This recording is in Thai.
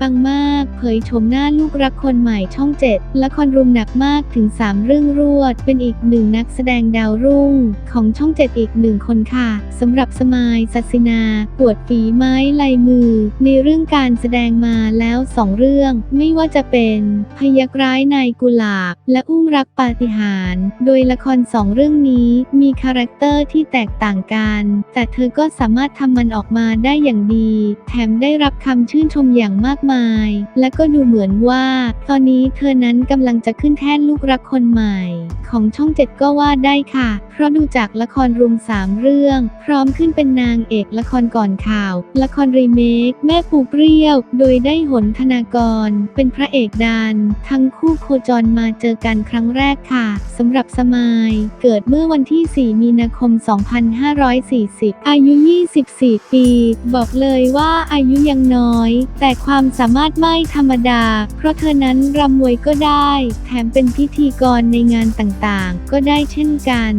ปังมาก เผยโฉมหน้าลูกรักคนใหม่ช่องเจ็ดละครรุมหนักมากถึง 3 เรื่องรวด เป็นอีกหนึ่งนักแสดงดาวรุ่ง ของช่องเจ็ดอีกหนึ่งคนค่ะสำหรับสมายสัสินา ปวดฝีไม้ลายมือ ในเรื่องการแสดงมาแล้วสองเรื่อง ไม่ว่าจะเป็นพยักร้ายนายกุหลาบ และอุ้มรักปาฏิหาริย์โดยละครสองเรื่องนี้มีคาแรคเตอร์ที่แตกต่างกัน แต่เธอก็สามารถทำมันออกมาได้อย่างดี แถมได้รับคำชื่นชมอย่างมากมาย และก็ดูเหมือนว่า ตอนนี้เธอนั้นกำลังจะขึ้นแท่นลูกรักคนใหม่ ของช่องเจ็ดก็ว่าได้ค่ะ เพราะดูจากละครรวมสามเรื่อง พร้อมขึ้นเป็นนางเอกละครก่อนข่าว ละครรีเมค แม่ปูเปรี้ยว โดยได้หนธนากร เป็นพระเอกดันทั้งคู่โคจรมาเจอกันครั้งแรกค่ะสำหรับสมายเกิดเมื่อวันที่ 4 มีนาคม 2540 อายุ 24 ปี บอกเลยว่าอายุยังน้อย แต่ความสามารถไม่ธรรมดา เพราะเธอนั้นรำมวยก็ได้ แถมเป็นพิธีกรในงานต่างๆ ก็ได้เช่นกัน